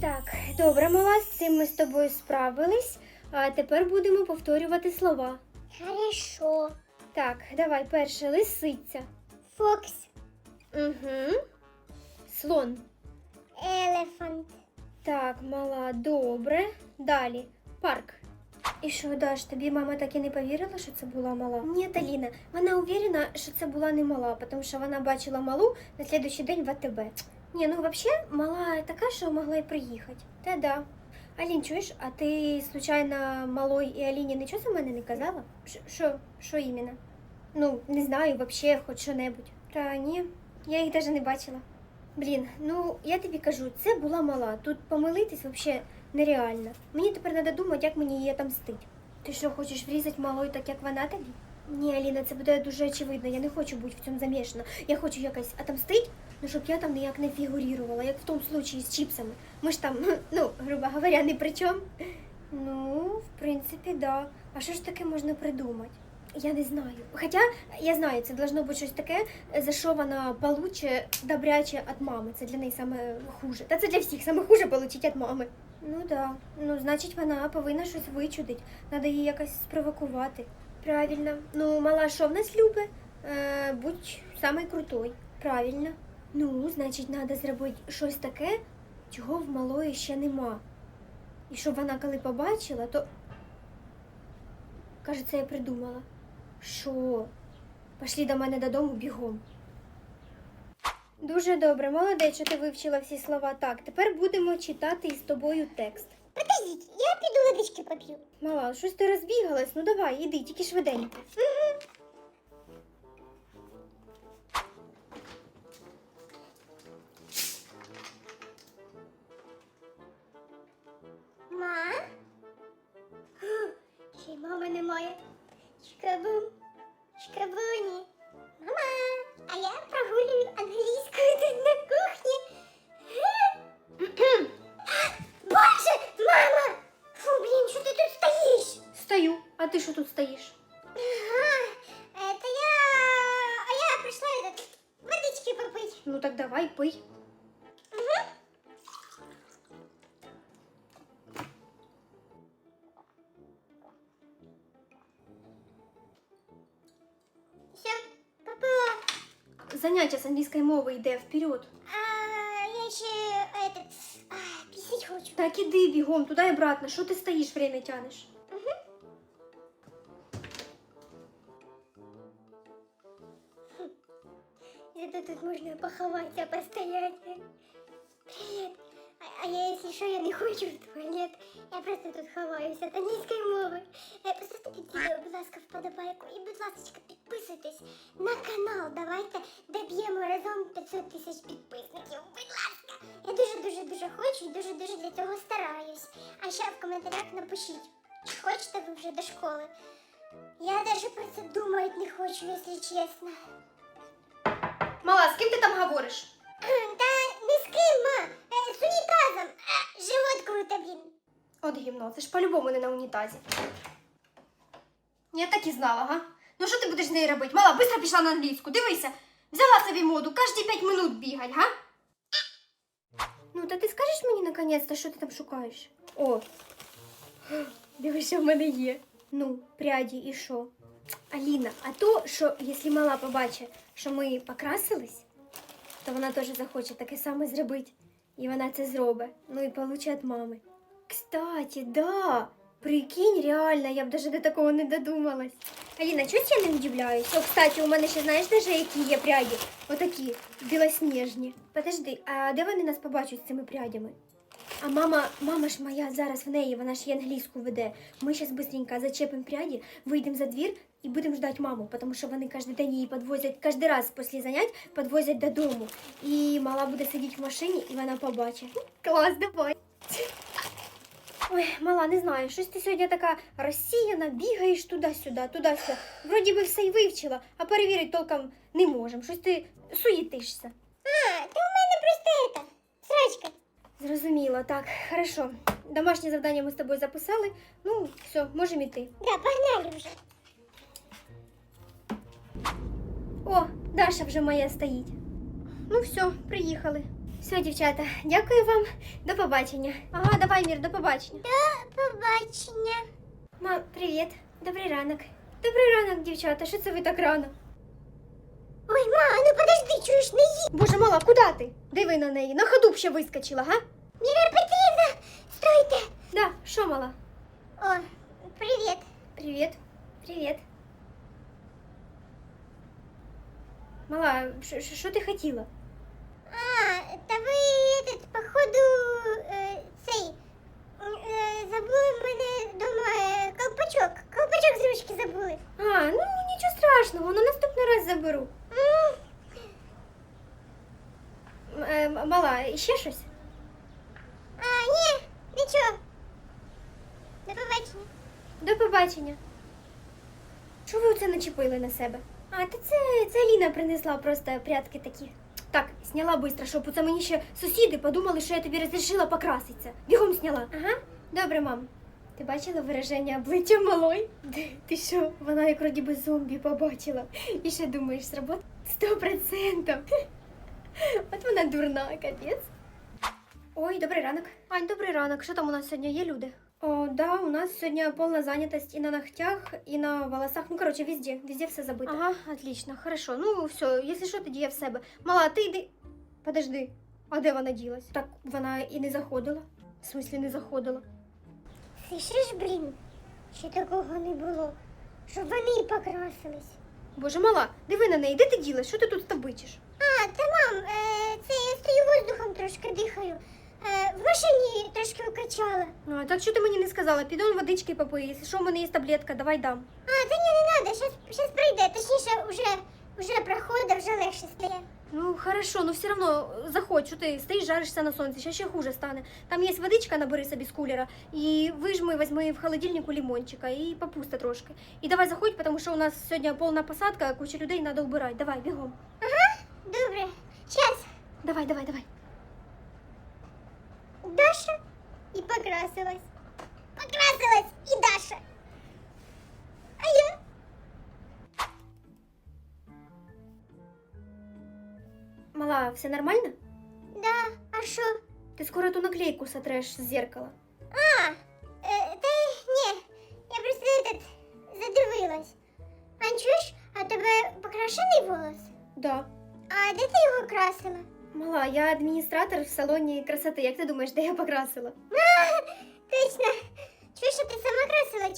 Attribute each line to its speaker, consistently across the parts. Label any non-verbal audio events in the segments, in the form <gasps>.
Speaker 1: Так, добре, мала, з цим ми з тобою справились. А тепер будемо повторювати слова.
Speaker 2: Хорошо.
Speaker 1: Так, давай перше лисиця.
Speaker 2: Фокс.
Speaker 1: Угу. Слон.
Speaker 2: Елефант.
Speaker 1: Так, мала, добре. Далі. Парк. І що, Даш, тобі мама так і не повірила, що це була мала? Ні, Аліна, вона уверена, що це була не мала, тому що вона бачила малу на слідуючий день в АТБ. Ні, ну взагалі мала така, що могла й приїхати. Та да. Алін, чуєш, а ти случайно малой і Аліні нічого за мене не казала? Що, що іменно? Ну, не знаю, взагалі, хоч що-небудь. Та ні, я їх навіть не бачила. Блін, ну я тобі кажу, це була мала. Тут помилитись взагалі нереально. Мені тепер треба думати, як мені її отомстить. Ти що, хочеш врізати малою так, як вона тобі? Ні, Аліна, це буде дуже очевидно. Я не хочу бути в цьому замішана. Я хочу якось отомстити, ну щоб я там ніяк не фігурувала, як в тому случаї з чіпсами. Ми ж там, <laughs> ну, грубо говоря, не при чому. Ну, в принципі, да. А що ж таке можна придумати? Я не знаю. Хоча я знаю, це должно бути щось таке, за що вона получе добряче від мами. Це для неї саме хуже. Та це для всіх саме хуже получить від мами. Ну да. Ну, значить, вона повинна щось вичудити. Треба її якось спровокувати. Правильно. Ну, мала, що в нас любить? Е, будь самий крутой. Правильно. Ну, значить, треба зробити щось таке, чого в малої ще нема. І щоб вона коли побачила, то. Кажеться, я придумала. Що? Пошли до мене додому бігом. Дуже добре, молодець, що ти вивчила всі слова. Так, тепер будемо читати із тобою текст.
Speaker 2: Подождіть, я піду водички поп'ю.
Speaker 1: Мала, щось ти розбігалась? Ну давай, іди, тільки швиденько.
Speaker 2: Ма? Ще й мами немає. Чкабум. Чкабуні. ти
Speaker 1: що тут стоїш?
Speaker 2: Ага, это я... А я прийшла этот, водички попити.
Speaker 1: Ну так давай, пий.
Speaker 2: Все, попила.
Speaker 1: Заняття з англійської мови йде вперед.
Speaker 2: А я ще этот, а, пісить хочу.
Speaker 1: Так іди бігом, туди і обратно. Що ти стоїш, время тянеш?
Speaker 2: Можно поховаться, постоять. Привет. А, а я, если что, я не хочу в туалет. Я просто тут ховаюся от англійської мови. Е, Поставте відео, будь ласка, вподобайку. І, будь ласка, підписуйтесь на канал. Давайте доб'ємо разом 500 тисяч підписників. Будь ласка. Я дуже-дуже-дуже хочу і дуже-дуже для цього стараюсь. А ще в коментарях напишіть, чи хочете ви вже до школи. Я даже про це думати не хочу, якщо чесно.
Speaker 1: Мала, з ким ти там говориш?
Speaker 2: Та не з ким, ма, Е, з унітазом. Е, Живот круто, блін.
Speaker 1: От гімно, це ж по-любому не на унітазі. Я так і знала, га? Ну що ти будеш з нею робити? Мала, быстро пішла на англійську, дивися. Взяла собі моду, кожні п'ять минут бігать, га? Ну, та ти скажеш мені наконець-то, що ти там шукаєш? О, дивися, в мене є. Ну, пряді і що? Аліна, а то, що якщо мала побачить, що ми покрасились, то вона теж захоче таке саме зробити. І вона це зробить. Ну і получить від мами. Кстати, да. Прикинь, реально, я б даже до такого не додумалась. Аліна, чого я не удивляюсь? О, кстати, у мене ще знаєш даже які є пряді? Отакі, білосніжні. Подожди, а де вони нас побачать з цими прядями? А мама, мама ж моя зараз в неї, вона ж її англійську веде. Ми зараз быстренько зачепимо пряді, вийдемо за двір і будемо ждати маму, тому що вони кожен день її підвозять, кожен раз після занять підвозять додому. І мала буде сидіти в машині, і вона побачить. Клас, давай. Ой, мала, не знаю, щось ти сьогодні така розсіяна, бігаєш туди-сюди, туди-сюди. Вроді би все й вивчила, а перевірити толком не можемо. Щось ти суєтишся.
Speaker 2: А, та у мене просто это, срачка.
Speaker 1: Зрозуміло, так, хорошо. Домашнє завдання ми з тобою записали. Ну, все, можемо йти.
Speaker 2: Да, погнали вже.
Speaker 1: О, Даша вже моя стоїть. Ну все, приїхали. Все, дівчата, дякую вам. До побачення. Ага, давай, Мір, до побачення.
Speaker 2: Побачення.
Speaker 1: Мам, привіт. Добрий ранок. Добрий ранок, дівчата. Що це ви так рано?
Speaker 2: Ой, ма, ну подожди, чуєш, не їй.
Speaker 1: Боже, мала, куди ти? Диви на неї. На ходу б ще вискочила, га?
Speaker 2: Міра Петрівна, стойте.
Speaker 1: Да, що мала?
Speaker 2: О, привіт.
Speaker 1: Привіт. Привіт. Мала, що- що що ти хотіла?
Speaker 2: А, та ви, этот, походу, е, цей, е, забули в мене дома е, колпачок. Колпачок з ручки забули.
Speaker 1: А, ну нічого страшного, на наступний раз заберу. Мала, ще щось?
Speaker 2: А, ні, нічого. До побачення.
Speaker 1: До побачення. Чого ви оце начепили на себе? А, та це, це Ліна принесла просто прятки такі. Так, сняла быстро, щоб оце мені ще сусіди подумали, що я тобі розрішила покраситися. Бігом сняла. Ага, добре, мам. Ти бачила вираження обличчя малої? Ти, що, вона як вроді би зомбі побачила. І що думаєш, сработає? Сто процентів. От вона дурна, капець. Ой, добрий ранок. Ань, добрий ранок. Що там у нас сьогодні є люди? О, да, у нас сегодня полная занятость и на ногтях, и на волосах. Ну, короче, везде, везде все забыто. Ага, отлично, хорошо. Ну, все, если що, тоді я в себе. Мала, ти йди. Подожди, а де вона ділась? Так, вона і не заходила. В смислі, не заходила.
Speaker 2: Слышиш, блін, ще такого не було, щоб вони покрасились.
Speaker 1: Боже, мала, диви на неї, де ти ділась? Що ти тут стабичиш?
Speaker 2: А, та мам, е, це я стою воздухом трошки дихаю. Е, в машині трошки укачала.
Speaker 1: А, так що ти мені не сказала? Піду он водички попий. Якщо що, у мене є таблетка, давай дам.
Speaker 2: А, та ні, не надо, щас, щас прийде, точніше, вже, вже проходить, вже легше стає.
Speaker 1: Ну, хорошо, но все равно заходь, що ти стоїш, жаришся на сонці, ще ще хуже стане. Там є водичка, набери собі з кулера, і вижми, возьми в холодильнику лимончика і попусти трошки. І давай заходь, тому що у нас сьогодні повна посадка, куча людей, треба вбирати. Давай, бігом.
Speaker 2: Добре, щас,
Speaker 1: Давай, давай, давай.
Speaker 2: Даша і покрасилась. Покрасилась і Даша. А я?
Speaker 1: Мала, все нормально?
Speaker 2: Да, а що?
Speaker 1: Ты скоро ту наклейку сотрешь с зеркала.
Speaker 2: А, э, та ні, я просто этот, задивилась. А чуєш, а тебе покрашений волос?
Speaker 1: Да.
Speaker 2: А де ти його красила?
Speaker 1: Мала, я адміністратор в салоні красоти. Як ти думаєш, де я покрасила?
Speaker 2: Точно.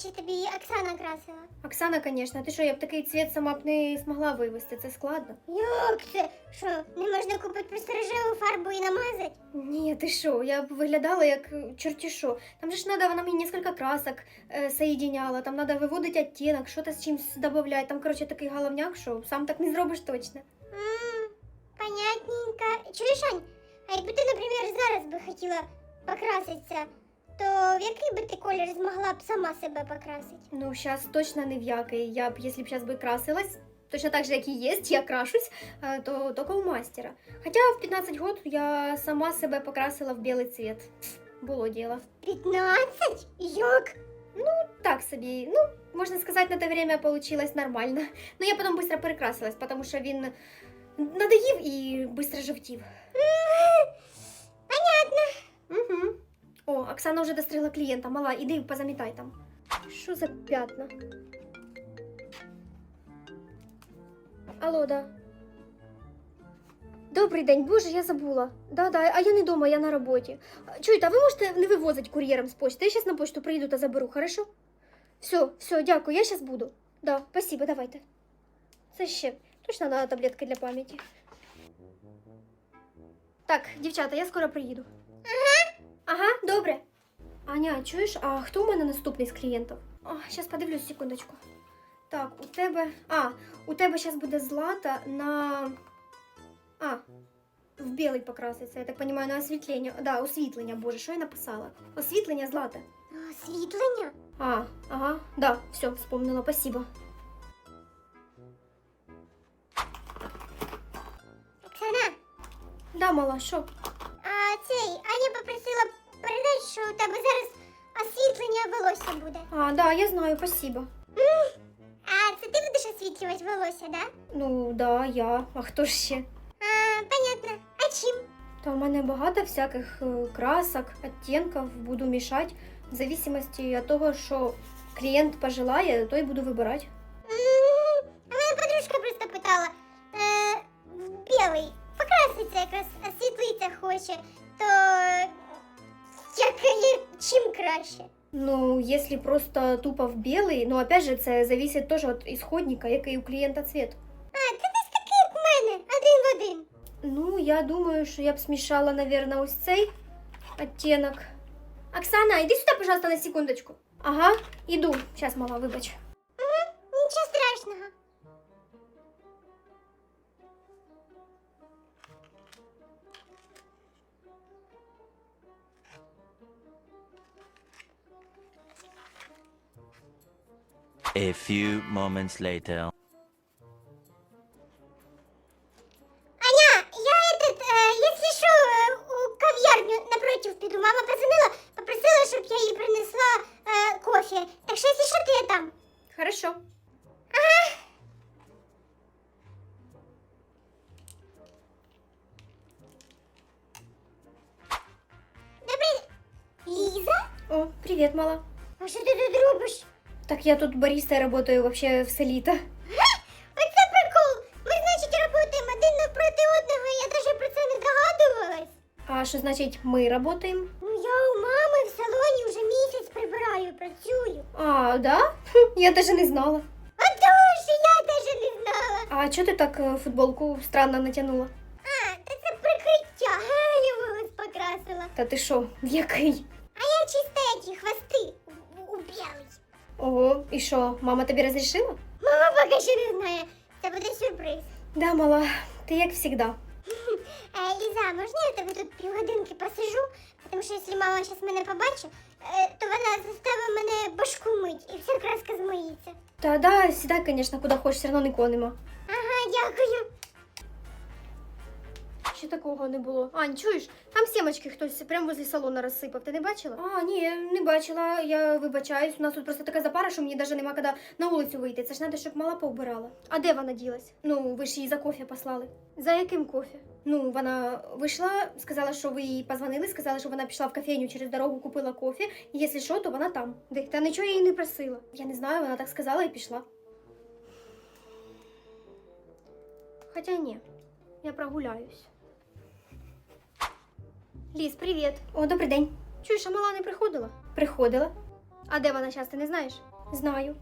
Speaker 2: Чи тобі Оксана красила?
Speaker 1: Оксана, звісно, ти що, я б такий цвіт сама б не змогла вивести, це складно.
Speaker 2: Як це? Що, не можна купити просто рожеву фарбу і намазати?
Speaker 1: Ні, ти що, я б виглядала як е, чорті що. Там же ж надо, вона мені несколько красок е, соєдиняла, там надо виводити оттінок, що-то з чимось додавати. Там, коротше, такий головняк, що сам так не зробиш точно.
Speaker 2: М, понятненько. Чуєш, Ань, а якби ти, наприклад, зараз би хотіла покраситися, то в який би ти колір змогла б сама себе покрасити?
Speaker 1: Ну, зараз точно не в який. Я б, якщо б зараз би красилась, точно так же, як і є, я крашусь, е, то тільки у мастера. Хоча в 15 років я сама себе покрасила в білий цвіт. Було діло.
Speaker 2: 15? Як?
Speaker 1: Так собі, ну, можна сказати, на те время получилось нормально. Ну, я потім швидко перекрасилась, тому що він надоїв і швидко жовтів.
Speaker 2: Понятно.
Speaker 1: Угу. О, Оксана вже достригла клієнта. Мала, іди позамітай там. Що за п'ятна? Алло, да. Добрий день, боже, я забула. Да, да, а я не дома, я на роботі. Чуєте, а ви можете не вивозити кур'єром з почти? Я зараз на почту приїду та заберу, хорошо? Все, все, дякую, я зараз буду. Да, спасибо, давайте. Це ще. Точно надо таблетки для пам'яті. Так, дівчата, я скоро приїду. Ага, добре. Аня, чуєш, а хто у мене наступний з клієнтів? О, зараз подивлюсь, секундочку. Так, у тебе. А, у тебе зараз буде злата на. А, в білий покраситься, я так розумію, на освітлення. Да, освітлення, боже, що я написала? Освітлення злате.
Speaker 2: Освітлення?
Speaker 1: А, ага, да, все, вспомнила, спасибо.
Speaker 2: Оксана,
Speaker 1: Да, мала, що?
Speaker 2: Цей, Аня попросила передати, що у тебе зараз освітлення волосся буде.
Speaker 1: А, да, я знаю, спасибо.
Speaker 2: А це ти будеш освітлювати волосся, да?
Speaker 1: Ну, да, я. А хто ж ще?
Speaker 2: А, понятно. А чим?
Speaker 1: Та у мене багато всяких е, красок, оттенків буду мішати, в зависимості від того, що клієнт пожелає, то й буду вибирати.
Speaker 2: М, А моя подружка просто питала. Е, білий, покраситься якраз, освітлиться хоче, то яке чим краще.
Speaker 1: Ну, якщо просто тупо в білий, ну опять же, це зависить теж від ісходника, який у клієнта цвіт.
Speaker 2: А, ти десь такий, як у мене, один в один.
Speaker 1: Ну, я думаю, що я б смішала, наверное, ось цей оттенок. Оксана, іди сюди, пожалуйста, на секундочку. Ага, іду. Сейчас, мала, вибач.
Speaker 3: A few moments later.
Speaker 2: Аня, я этот, э, если что, э, у кав'ярню напротив піду. Мама позвонила, попросила, щоб я їй принесла э, кофе. Так що, якщо що, то я там.
Speaker 1: Хорошо.
Speaker 2: Добре. Ліза?
Speaker 1: О, привіт, мала.
Speaker 2: А що ти тут робиш?
Speaker 1: Так я тут баристой работаю вообще в селіта. <gasps>
Speaker 2: Оце прикол. Ми, значить, працюємо один навпроти одного, я навіть про це не догадувалась.
Speaker 1: А що значить ми работаем?
Speaker 2: Ну, я у мами в салоні вже місяць прибираю, працюю.
Speaker 1: А, да? Хм, я даже не знала.
Speaker 2: А то, я навіть не знала.
Speaker 1: А чого ти так е, футболку странно натягнула?
Speaker 2: А, та це прикриття. Га, <laughs> я волос покрасила.
Speaker 1: Та ти що, який? Ого, і що, мама тобі розрішила?
Speaker 2: Мама поки що не знає. Це буде сюрприз.
Speaker 1: Да, мала, ти як всегда. <laughs>
Speaker 2: Е, Ліза, можна я тебе тут півгодинки посижу? Тому що якщо мама зараз мене побачить, е, то вона заставить мене башку мить і вся краска змиється.
Speaker 1: Та да, сідай, конечно, куди хочеш, все одно нікого нема.
Speaker 2: Ага, дякую.
Speaker 1: Ще такого не було. Ань, чуєш? Там сімочки хтось прямо возле салону розсипав. Ти не бачила? А, ні, не бачила. Я вибачаюсь. У нас тут просто така запара, що мені навіть нема коли на вулицю вийти. Це ж треба, щоб мала поубирала. А де вона ділась? Ну, ви ж її за кофе послали. За яким кофе? Ну, вона вийшла, сказала, що ви їй позвонили, сказали, що вона пішла в кофейню через дорогу, купила кофе. І якщо що, то вона там. Де? Та нічого я їй не просила. Я не знаю, вона так сказала і пішла. Хоча ні, я прогуляюсь. Ліс, привіт. О, добрий день. Чуєш, а мала не приходила? Приходила. А де вона зараз, ти не знаєш? Знаю.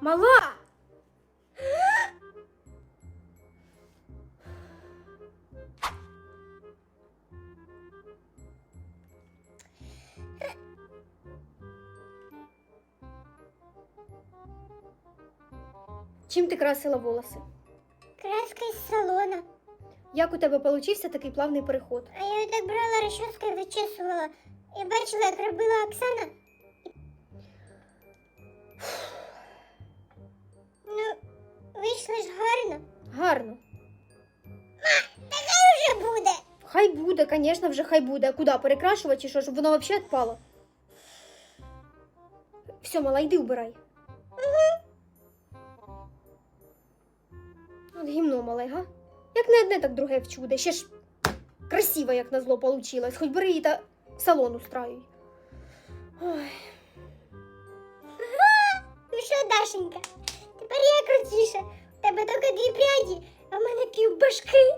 Speaker 1: Мала! Чим ти красила волоси?
Speaker 2: Краска із салона.
Speaker 1: Як у тебе получився такий плавний переход?
Speaker 2: А я так брала розчоскою, вичесувала. І бачила, як робила Оксана. Ну, вийшло ж гарно.
Speaker 1: Гарно.
Speaker 2: Вже буде.
Speaker 1: Хай буде, звісно, вже хай буде. А куди перекрашувати чи що, щоб воно взагалі відпало? Все, мала, йди убирай. От гімно мале, га? Як не одне, так друге вчуде. Ще ж красиво, як назло, получилось. Хоч бери та в салон устраюй. Ой.
Speaker 2: Ну що, Дашенька, тепер я крутіша. У тебе тільки дві пряді, а в мене пів башки.